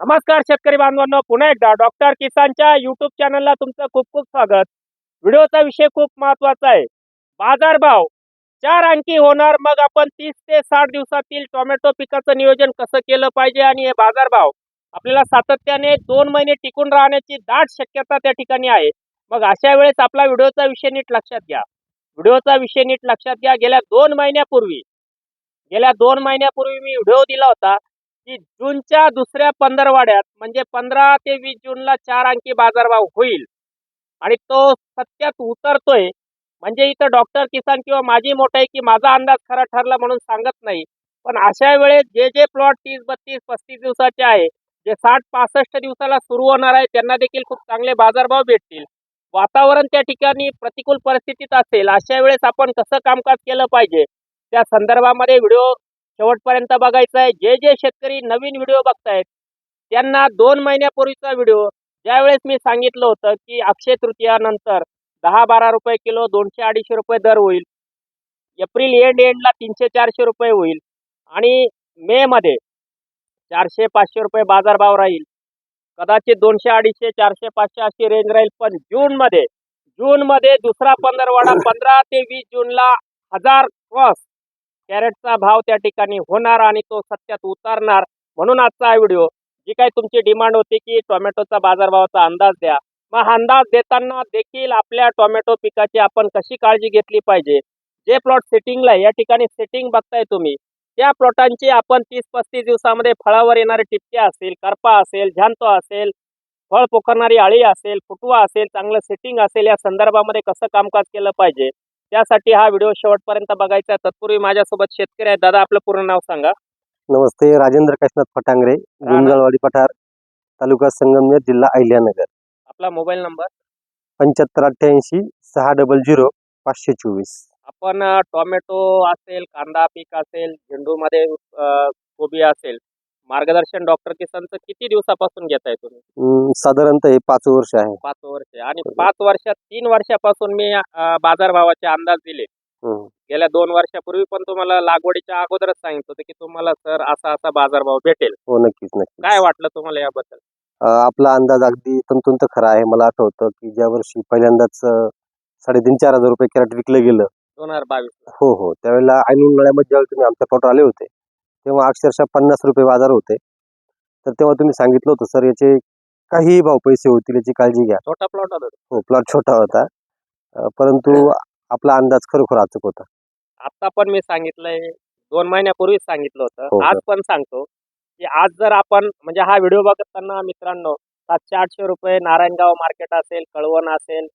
नमस्कार शेतकरी बांधवांनो पुन्हा एकदा डॉक्टर किसानच्या युट्यूब चॅनलला तुमचं खूप खूप स्वागत. व्हिडिओचा विषय खूप महत्त्वाचा आहे. बाजारभाव चार अंकी होणार मग आपण तीस ते साठ दिवसातील टोमॅटो पिकाचं नियोजन कसं केलं पाहिजे आणि हे बाजारभाव आपल्याला सातत्याने दोन महिने टिकून राहण्याची दाट शक्यता त्या ठिकाणी आहे. मग अशा वेळेस आपला व्हिडिओचा विषय नीट लक्षात घ्या. व्हिडिओचा विषय नीट लक्षात घ्या. गेल्या दोन महिन्यापूर्वी गेल्या दोन महिन्यापूर्वी मी व्हिडिओ दिला होता. की जूनच्या दुसऱ्या पंधरवाड्यात म्हणजे पंधरा ते वीस जूनला चार अंकी बाजारभाव होईल. आणि तो सत्यात उतरतोय म्हणजे इथं डॉक्टर किसान किंवा माझी मोठाई की माझा अंदाज खरा ठरला म्हणून सांगत नाही. पण अशा वेळेस जे जे प्लॉट तीस बत्तीस पस्तीस दिवसाचे आहे जे साठ पासष्ट दिवसाला सुरू होणार आहे त्यांना देखील खूप चांगले बाजारभाव भेटतील. वातावरण त्या ठिकाणी प्रतिकूल परिस्थितीत असेल अशा वेळेस आपण कसं कामकाज केलं पाहिजे? त्या संदर्भामध्ये व्हिडिओ शेवटपर्यंत बघायचा आहे जे जे शेतकरी नवीन व्हिडिओ बघतायत त्यांना दोन महिन्यापूर्वीचा व्हिडिओ ज्यावेळेस मी सांगितलं होतं की अक्षय तृतीयानंतर दहा बारा रुपये किलो दोनशे अडीचशे रुपये दर होईल. एप्रिल एंड एंडला तीनशे चारशे रुपये होईल. आणि मे मध्ये चारशे पाचशे रुपये बाजारभाव राहील. कदाचित दोनशे अडीचशे चारशे पाचशे अशी रेंज राहील. पण जून मध्ये जून मध्ये दुसरा पंधरवाडा पंधरा ते वीस जूनला हजार क्रॉस कॅरेटचा भाव त्या ठिकाणी होणार आणि तो सत्यात उतारणार. म्हणून आजचा हा व्हिडिओ जी काही तुमची डिमांड होती की टोमॅटोचा बाजारभावाचा अंदाज द्या. मग हा अंदाज देताना देखील आपल्या टोमॅटो पिकाची आपण कशी काळजी घेतली पाहिजे? जे प्लॉट सेटिंगला या ठिकाणी सेटिंग बघताय तुम्ही. त्या प्लॉटांची आपण तीस पस्तीस दिवसामध्ये फळावर येणारे टिपके असेल करपा असेल झांतो असेल फळ पोखरणारी आळी असेल फुटवा असेल चांगलं सेटिंग असेल या संदर्भामध्ये कसं कामकाज केलं पाहिजे? त्यासाठी हा व्हिडिओ शेवटपर्यंत बघायचा आहे. तत्पूर्वी माझ्यासोबत शेतकरी आहेत. दादा आपलं पूर्ण नाव सांगा. नमस्ते राजेंद्र काशीनाथ फटांगरे गुंजळवाडी पठार तालुका संगमनेर जिल्हा अहिल्यानगर. आपला मोबाईल नंबर? पंच्याहत्तर अठ्ठ्याऐंशी सहा डबल झिरो पाचशे चोवीस. आपण टोमॅटो असेल कांदा पीक असेल झेंडूमध्ये कोबी असेल मार्गदर्शन डॉक्टर किसानचं किती दिवसापासून घेताय तुम्ही? अं, साधारणतः हे पाच वर्ष आहे. पाच वर्ष. आणि पाच वर्षात तीन वर्षापासून मी अ, बाजारभावाचे अंदाज दिले. हं. गेल्या दोन वर्षापूर्वी पण तुम्हाला लागवडीच्या अगोदरच सांगितलं होतं की तुम्हाला सर असा असा बाजारभाव भेटेल. हो नक्कीच नक्कीच. काय वाटलं तुम्हाला याबद्दल? आपला अंदाज अगदी तंतुंत खरा आहे. मला आठवतं की ज्या वर्षी पहिल्यांदाच अं, साडेतीन चार हजार रुपये कॅरेट विकलं गेलं. दोन हजार बावीस हो हो. त्यावेळेला ऐन उन्हाळ्यामध्ये ज्यावेळी तुम्ही आमच्या पोटावर आले होते तेव्हा अक्षरशः पन्नास रुपये बाजार होते. तर तेव्हा तुम्ही सांगितलं होतं सर याचे काहीही भाव पैसे होतील याची काळजी घ्या. छोटा प्लॉट होता. हो प्लॉट छोटा होता. परंतु आपला अंदाज खरोखर अचूक होता. आता पण मी सांगितलंय दोन महिन्यापूर्वीच सांगितलं हो, होतं आज पण सांगतो की आज जर आपण म्हणजे हा व्हिडिओ बघताना मित्रांनो सातशे आठशे रुपये नारायणगाव मार्केट असेल कळवण असेल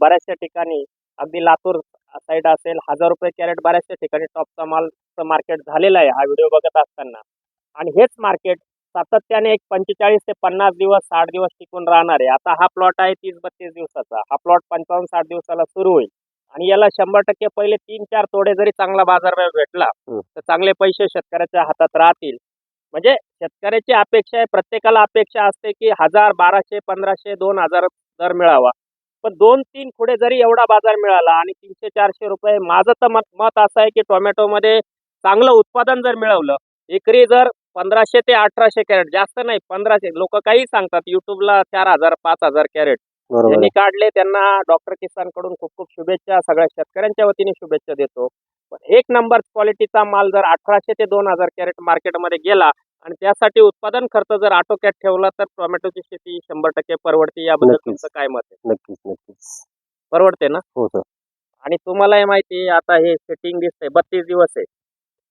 बऱ्याचशा ठिकाणी अगदी लातूर साईड असेल हजार रुपये कॅरेट बऱ्याचशा ठिकाणी टॉपचा मालचं मार्केट झालेलं आहे हा व्हिडिओ बघत असताना. आणि हेच मार्केट सातत्याने एक पंचेचाळीस ते पन्नास दिवस साठ दिवस टिकून राहणार आहे. आता हा प्लॉट आहे तीस बत्तीस दिवसाचा. हा प्लॉट पंचावन्न साठ दिवसाला सुरू होईल. आणि याला शंभर टक्के पहिले तीन चार तोडे जरी चांगला बाजारभाव भेटला. तर चांगले पैसे शेतकऱ्याच्या हातात राहतील. म्हणजे शेतकऱ्याची अपेक्षा आहे प्रत्येकाला अपेक्षा असते की हजार बाराशे पंधराशे दोन हजार दर मिळावा. पण दोन तीन खुडे जरी एवढा बाजार मिळाला आणि तीनशे चारशे रुपये माझं तर मत मत असं आहे की टोमॅटोमध्ये चांगलं उत्पादन जर मिळवलं एकरी जर पंधराशे ते अठराशे कॅरेट जास्त नाही पंधराशे लोक काही सांगतात युट्यूबला चार हजार पाच हजार कॅरेट आहे. काढले त्यांना डॉक्टर किसानकडून खूप खूप शुभेच्छा सगळ्या शेतकऱ्यांच्या वतीने शुभेच्छा देतो पण एक नंबर क्वालिटीचा माल जर अठराशे ते दोन हजार कॅरेट मार्केटमध्ये गेला आणि त्यासाठी उत्पादन खर्च जर आटोक्यात ठेवला तर टोमॅटोची शेती शंभर टक्के परवडते. याबद्दल नक्कीच. तुमचं काय मत आहे? नक्कीच नक्कीच. परवडते ना? हो सर आणि तुम्हालाही माहिती आहे आता हे सेटिंग दिसतंय. बत्तीस दिवस आहे.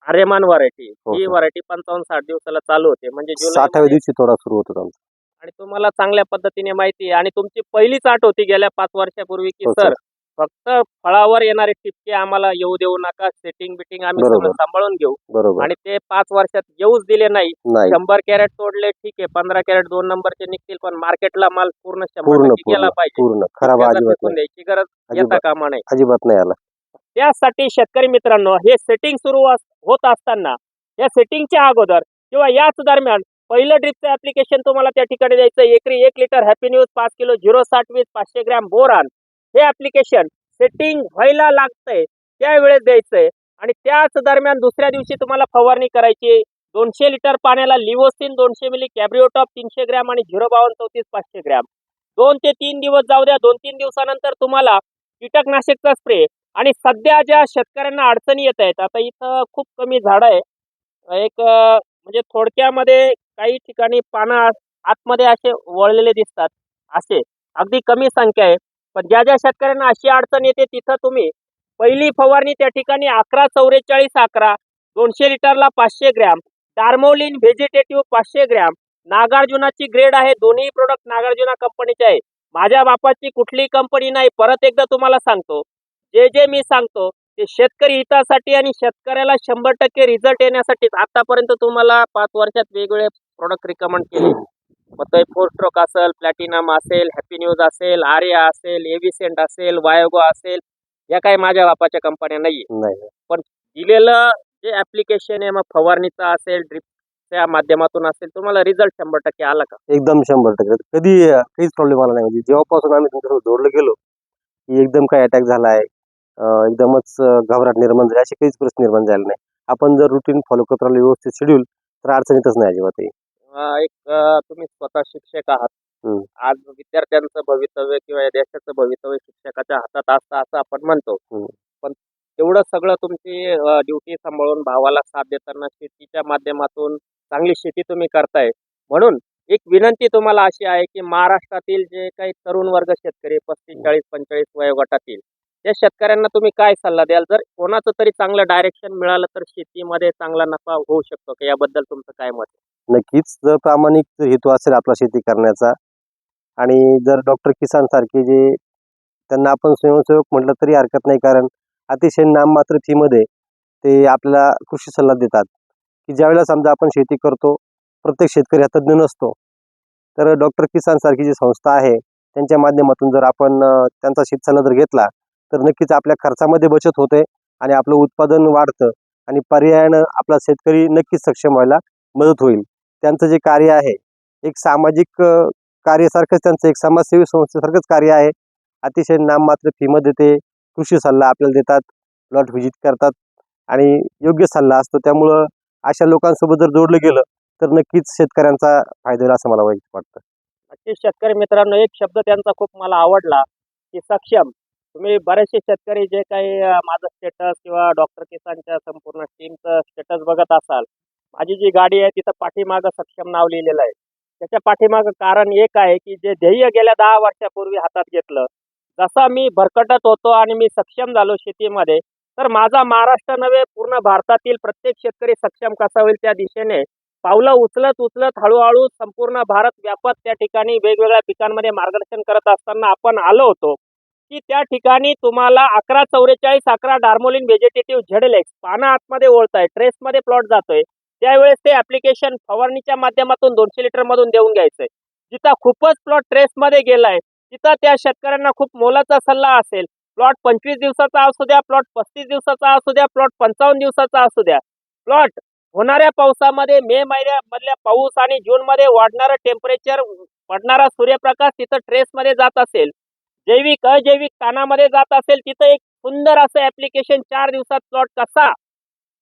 आर्यमान व्हरायटी हो, ही. व्हरायटी पंचावन्न साठ दिवसाला चालू होते. म्हणजे साठाव्या जुलै दिवशी थोडा सुरू होत आमचा. आणि तुम्हाला चांगल्या पद्धतीने माहिती आहे. आणि तुमची पहिलीच आठ होती गेल्या पाच वर्षापूर्वी की हो, सर. फक्त फळावर येणारे टिपके आम्हाला येऊ देऊ नका सेटिंग बिटिंग आम्ही बरोबर. सगळं सांभाळून घेऊ. बरोबर. आणि ते पाच वर्षात येऊच दिले नाही. नाही. शंभर कॅरेट तोडले ठीक आहे पंधरा कॅरेट दोन नंबरचे निघतील पण मार्केटला माल पूर्ण शंभर पूर्ण टक्के गेला पूर्ण पाहिजे. पूर्ण. खराब त्याला अजिबात फेकून नाही. द्यायची गरज येता अजिबात कामा नाही अजिबात नाही आला त्यासाठी शेतकरी मित्रांनो हे सेटिंग सुरू अस- होत असताना या सेटिंगच्या अगोदर किंवा याच दरम्यान पहिलं ड्रिपचं ऍप्लिकेशन तुम्हाला त्या ठिकाणी द्यायचं एकरी एक लिटर हॅपी न्यूज पाच किलो झिरो साठ वीस पाचशे ग्रॅम बोरान. हे ऍप्लिकेशन सेटिंग व्हायला लागतंय त्यावेळेस द्यायचंय. आणि त्याच दरम्यान दुसऱ्या दिवशी तुम्हाला फवारणी करायची दोनशे लिटर पाण्याला लिवोसिन दोनशे मिली कॅब्रिओटॉप तीनशे ग्रॅम आणि झिरो बावन्न चौतीस पाचशे ग्रॅम. दोन ते तीन दिवस जाऊ द्या. दोन तीन दिवसानंतर तुम्हाला कीटकनाशकचा स्प्रे आणि सध्या ज्या शेतकऱ्यांना अडचणी येत आहेत आता इथं खूप कमी झाडं आहे. एक म्हणजे थोडक्यामध्ये काही ठिकाणी पानं आतमध्ये असे वळलेले दिसतात. असे अगदी कमी संख्या आहे. पण ज्या ज्या शेतकऱ्यांना अशी अडचण येते तिथं तुम्ही पहिली फवारणी त्या ठिकाणी अकरा चौवेचाळीस अकरा दोनशे लिटरला पाचशे ग्रॅम डार्मोलिन व्हेजिटेटिव्ह पाचशे ग्रॅम नागार्जुनाची ग्रेड आहे दोन्ही प्रोडक्ट नागार्जुना कंपनीचे आहे. माझ्या बापाची कुठलीही कंपनी नाही परत एकदा तुम्हाला सांगतो. जे जे मी सांगतो ते शेतकरी हितासाठी आणि शेतकऱ्याला शंभर टक्के रिझल्ट येण्यासाठी आतापर्यंत तुम्हाला पाच वर्षात वेगवेगळे प्रोडक्ट रिकमेंड केले. मग ते फोर स्ट्रोक असेल प्लॅटिनम असेल हॅपी न्यूज असेल आर्या असेल एव्हिसेंट असेल वायोगो असेल या काही माझ्या बापाच्या कंपन्या नाही. नाही दिलेलं जे ऍप्लिकेशन आहे मग फवारणीचं असेल ड्रिपच्या माध्यमातून असेल तुम्हाला रिझल्ट शंभर टक्के आला का? एकदम शंभर टक्के. कधी काहीच प्रॉब्लेम आला नाही. म्हणजे जेव्हापासून आम्ही तुमच्यासोबत जोडलं गेलो की एकदम काय अटॅक झाला आहे एकदमच घबराट निर्माण झाली अशी काहीच परिस्थिती निर्माण झाली नाही. आपण जर रुटीन फॉलो करत राहिलो व्यवस्थित शेड्यूल तर अडचणीतच नाही अजिबातही. अं, एक अं, तुम्ही स्वतः शिक्षक आहात हम्म. आज विद्यार्थ्यांचं भवितव्य किंवा या देशाचं भवितव्य शिक्षकाच्या हातात असतं असं आपण म्हणतो हम्म. पण तेवढं सगळं तुमची ड्युटी सांभाळून भावाला साथ देताना शेतीच्या माध्यमातून चांगली शेती तुम्ही करताय म्हणून एक विनंती तुम्हाला अशी आहे की महाराष्ट्रातील जे काही तरुण वर्ग शेतकरी पस्तीस चाळीस पंचेचाळीस वयोगटातील या शेतकऱ्यांना तुम्ही काय सल्ला द्याल? जर कोणाचं तरी चांगलं डायरेक्शन मिळालं तर शेतीमध्ये चांगला नफा होऊ शकतो का? याबद्दल तुमचं काय मत आहे? नक्कीच. जर प्रामाणिक हेतू असेल आपला शेती करण्याचा आणि जर डॉक्टर किसान सारखे जे त्यांना आपण स्वयंसेवक म्हटलं तरी हरकत नाही कारण अतिशय नाममात्र फीमध्ये ते आपल्याला कृषी सल्ला देतात. की ज्यावेळेला समजा आपण शेती करतो प्रत्येक शेतकरी हा तज्ज्ञ नसतो. तर डॉक्टर किसान सारखी जी संस्था आहे त्यांच्या माध्यमातून जर आपण त्यांचा शेतसल्ला जर घेतला तर नक्कीच आपल्या खर्चामध्ये बचत होते आणि आपलं उत्पादन वाढतं आणि पर्यायानं आपला शेतकरी नक्कीच सक्षम व्हायला मदत होईल. त्यांचं जे कार्य आहे एक सामाजिक कार्यासारखंच त्यांचं एक समाजसेवी संस्थेसारखंच कार्य आहे. अतिशय नाममात्र फीमध्ये ते कृषी सल्ला आपल्याला देतात प्लॉट व्हिजिट करतात आणि योग्य सल्ला असतो. त्यामुळं अशा लोकांसोबत जर जोडलं गेलं तर नक्कीच शेतकऱ्यांचा फायदा होईल असं मला वाईट वाटतं. नक्कीच. शेतकरी मित्रांनो एक शब्द त्यांचा खूप मला आवडला की सक्षम. तुम्ही बरेचसे शेतकरी जे काही माझं स्टेटस किंवा डॉक्टर किसानच्या संपूर्ण टीमचं स्टेटस बघत असाल माझी जी गाडी आहे तिथं पाठीमागं सक्षम नाव लिहिलेलं आहे. त्याच्या पाठीमागं कारण एक आहे की जे ध्येय गेल्या दहा वर्षापूर्वी हातात घेतलं जसा मी भरकटत होतो आणि मी सक्षम झालो शेतीमध्ये तर माझा महाराष्ट्र नव्हे पूर्ण भारतातील प्रत्येक शेतकरी सक्षम कसा होईल त्या दिशेने पावलं उचलत उचलत हळूहळू संपूर्ण भारत व्यापत त्या ठिकाणी वेगवेगळ्या पिकांमध्ये मार्गदर्शन करत असताना आपण आलो होतो. की त्या ठिकाणी तुम्हाला अकरा चौवेचाळीस अकरा डार्मोलिन व्हेजिटेटिव्ह झेडलेक्स पानं आतमध्ये ओळताय ट्रेसमध्ये प्लॉट जातोय. त्यावेळेस ते ऍप्लिकेशन फवारणीच्या माध्यमातून दोनशे लिटर मधून देऊन घ्यायचंय. जिथं खूपच प्लॉट ट्रेसमध्ये गेलाय तिथं त्या शेतकऱ्यांना खूप मोलाचा सल्ला असेल. प्लॉट पंचवीस दिवसाचा असू द्या प्लॉट पस्तीस दिवसाचा असू द्या प्लॉट पंचावन्न दिवसाचा असू द्या. प्लॉट होणाऱ्या पावसामध्ये मे महिन्यामधल्या पाऊस आणि जून मध्ये वाढणारं टेम्परेचर पडणारा सूर्यप्रकाश तिथं ट्रेसमध्ये जात असेल. जैविक अजैविक कानामध्ये जात असेल तिथं एक सुंदर असं ऍप्लिकेशन चार दिवसात प्लॉट कसा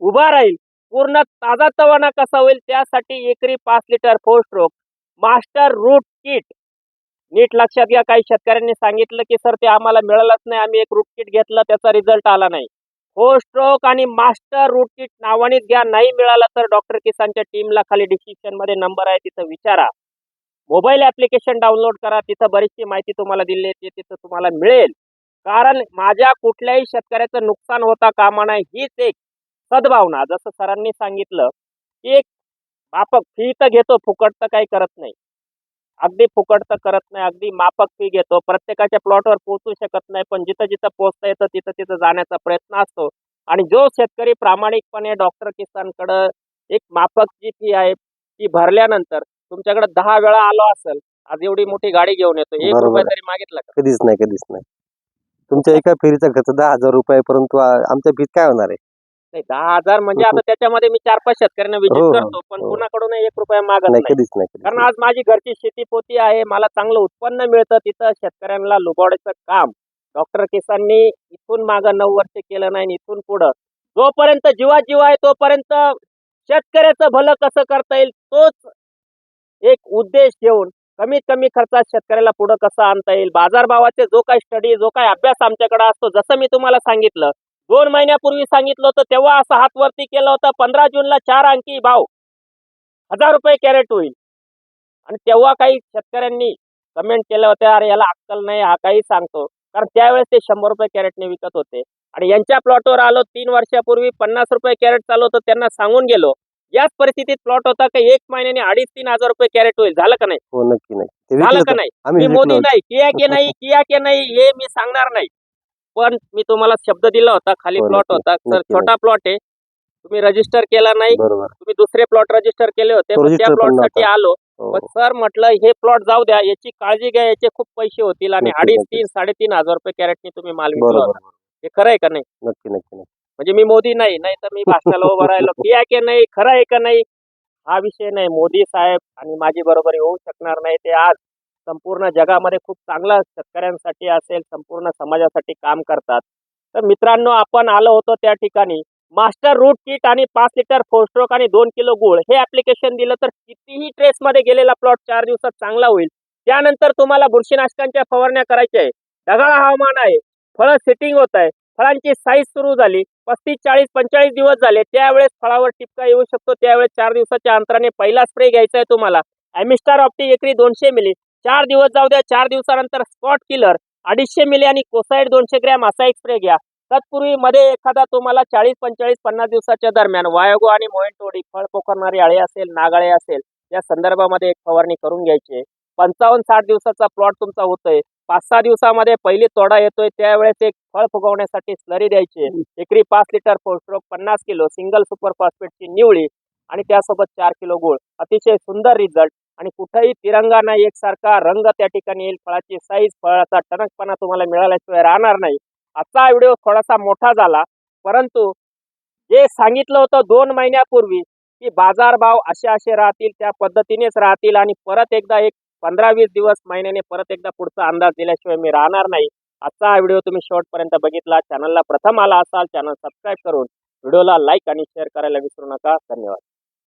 उभा राहील पूर्ण ताजा तवाना कसा होईल त्यासाठी एकरी पाच litre four stroke master root kit नीट लक्षात घ्या काही शेतकऱ्यांनी सांगितलं की सर ते आम्हाला मिळालंच नाही आम्ही एक रूट किट घेतलं त्याचा रिझल्ट आला नाही. फोर स्ट्रोक आणि मास्टर रूट किट नावानेच घ्या नाही मिळालं तर डॉक्टर किसानच्या टीमला खाली डिस्क्रिप्शनमध्ये नंबर आहे तिथं विचारा. मोबाईल ऍप्लिकेशन डाउनलोड करा तिथं बरीचशी माहिती तुम्हाला दिली ती तिथं तुम्हाला मिळेल. कारण माझ्या कुठल्याही शेतकऱ्याचं नुकसान होता कामा नये हीच एक सद्भावना. जसं सरांनी सांगितलं की एक माफक फी तर घेतो फुकट तर काही करत नाही. अगदी फुकट तर करत नाही अगदी माफक फी घेतो. प्रत्येकाच्या प्लॉटवर पोहोचू शकत नाही पण जिथं जिथं पोहोचता येतं तिथं तिथं जाण्याचा प्रयत्न असतो. आणि जो शेतकरी प्रामाणिकपणे डॉक्टर किसानकडं एक माफक जी फी आहे ती भरल्यानंतर तुमच्याकडे दहा वेळा आलो असेल आज एवढी मोठी गाडी घेऊन येतो. एक बरोबर. रुपये आहे. तरी मागितला का? कधीच नाही कधीच नाही. तुमच्या एका फेरीचा खर्च दहा हजार रुपये परंतु आ- आमच्या फीत काय होणार आहे? नाही दहा हजार म्हणजे आता त्याच्यामध्ये मी चार पाच शेतकऱ्यांना हो, विजिट हो, करतो पण हो. कुणाकडून एक रुपया मागत नाही नाही. कधीच नाही कधीच कारण नाही. आज माझी घरची शेती पोती आहे मला चांगलं उत्पन्न मिळतं तिथं शेतकऱ्यांना लुबाडायचं काम. डॉक्टर किसाननी इथून मागं नऊ वर्ष केलं नाही आणि इथून पुढं. जोपर्यंत जीवा जीव आहे तोपर्यंत शेतकऱ्याचं भलं कसं करता येईल तोच एक उद्देश घेऊन कमीत कमी खर्चात शेतकऱ्याला पुढे कसं आणता येईल? बाजारभावाचे जो काही स्टडी जो काही अभ्यास आमच्याकडे असतो जसं मी तुम्हाला सांगितलं दोन महिन्यापूर्वी सांगितलं होतं तेव्हा असं हातवरती केलं होतं पंधरा जूनला चार अंकी भाव हजार रुपये कॅरेट होईल. आणि तेव्हा काही शेतकऱ्यांनी कमेंट केलं होतं अरे याला अक्कल नाही हा काही सांगतो. कारण त्यावेळेस ते शंभर रुपये कॅरेटने विकत होते. आणि यांच्या प्लॉटवर आलो तीन वर्षापूर्वी पन्नास रुपये कॅरेट चालू होतं त्यांना सांगून गेलो याच परिस्थितीत प्लॉट होता की एक महिन्याने अडीच तीन हजार रुपये कॅरेट होईल. झालं का नाही? हो नक्की नाही ते झालं का नाही? मी मोदी विकलं नाही. किया के नाही किया के नाही हे मी सांगणार नाही. पण मी तुम्हाला शब्द दिला होता खाली हो, प्लॉट नक्की, होता. तर नक्की, छोटा प्लॉट आहे. तुम्ही रजिस्टर केला नाही. बरोबर. तुम्ही दुसरे प्लॉट रजिस्टर केले होते तो पण त्या register पण प्लॉटसाठी नव्हता. आलो. हो, पण सर म्हटलं हे प्लॉट जाऊ द्या. याची काळजी घ्या. याचे खूप पैसे होतील आणि नक्की, अडीच नक्की. तीन साडेतीन हजार रुपये कॅरेटनी तुम्ही माल विकला बरोबर होता. हे खरं आहे का नाही? नक्की नक्की नक्की. म्हणजे मी मोदी नाही नाही तर मी भाषणाला उभं राहिलो. की आहे की नाही खरं आहे का नाही हा विषय नाही. मोदी साहेब आणि माझी बरोबरी होऊ शकणार नाही. ते आज संपूर्ण जगामध्ये खूप चांगलं शेतकऱ्यांसाठी असेल संपूर्ण समाजासाठी काम करतात. तर मित्रांनो आपण आलो होतो त्या ठिकाणी. मास्टर रूट किट आणि पाच लिटर फोस्ट्रोक आणि दोन किलो गुळ हे ऍप्लिकेशन दिलं तर कितीही ट्रेसमध्ये गेलेला प्लॉट चार दिवसात चांगला होईल. त्यानंतर तुम्हाला बुरशीनाशकांच्या फवारण्या करायच्या आहे. ढगाळ हवामान आहे. फळं सेटिंग होत आहे. फळांची साईज सुरू झाली. पस्तीस चाळीस पंचेचाळीस दिवस झाले. त्यावेळेस फळावर टिपका येऊ शकतो. त्यावेळेस चार दिवसाच्या अंतराने पहिला स्प्रे घ्यायचा आहे तुम्हाला. ॲमिस्टार ऑप्टी एकरी दोनशे मिली चार दिवस जाऊ द्या. चार दिवसानंतर स्पॉट किलर अडीचशे मिली आणि कोसाईड दोनशे ग्रॅम असा एक स्प्रे घ्या. तत्पूर्वी मध्ये एखादा तुम्हाला चाळीस पंचेचाळीस पन्नास दिवसाच्या दरम्यान वायगो आणि मोहेंटोडी फळ पोखरणारी आळे असेल नागाळे असेल या संदर्भामध्ये एक फवारणी करून घ्यायची आहे. पंचावन्न साठ दिवसाचा प्लॉट तुमचा होतोय. पाच सहा दिवसामध्ये पहिली तोडा येतोय त्यावेळेस एक फळ फुगवण्यासाठी स्लरी द्यायची एकरी पाच लिटर पोस्ट्रोक पन्नास किलो सिंगल सुपर फॉस्फेटची निवळी आणि त्यासोबत चार किलो गुळ. अतिशय सुंदर रिझल्ट आणि कुठेही तिरंगा नाही एकसारखा रंग त्या ठिकाणी येईल. फळाची साईज फळाचा टणकपणा तुम्हाला मिळाल्याशिवाय राहणार नाही. आजचा व्हिडिओ थोडासा मोठा झाला परंतु जे सांगितलं होतं दोन महिन्यापूर्वी की बाजारभाव असे असे राहतील त्या पद्धतीनेच राहतील आणि परत एकदा एक पंधरा वीस दिवस महिन्याने परत एकदा पुढचा अंदाज दिल्याशिवाय मी राहणार नाही. आजचा हा व्हिडिओ तुम्ही शेवटपर्यंत बघितला. चॅनलला प्रथम आला असाल चॅनल सबस्क्राईब करून व्हिडिओला लाईक आणि शेअर करायला विसरू नका. धन्यवाद.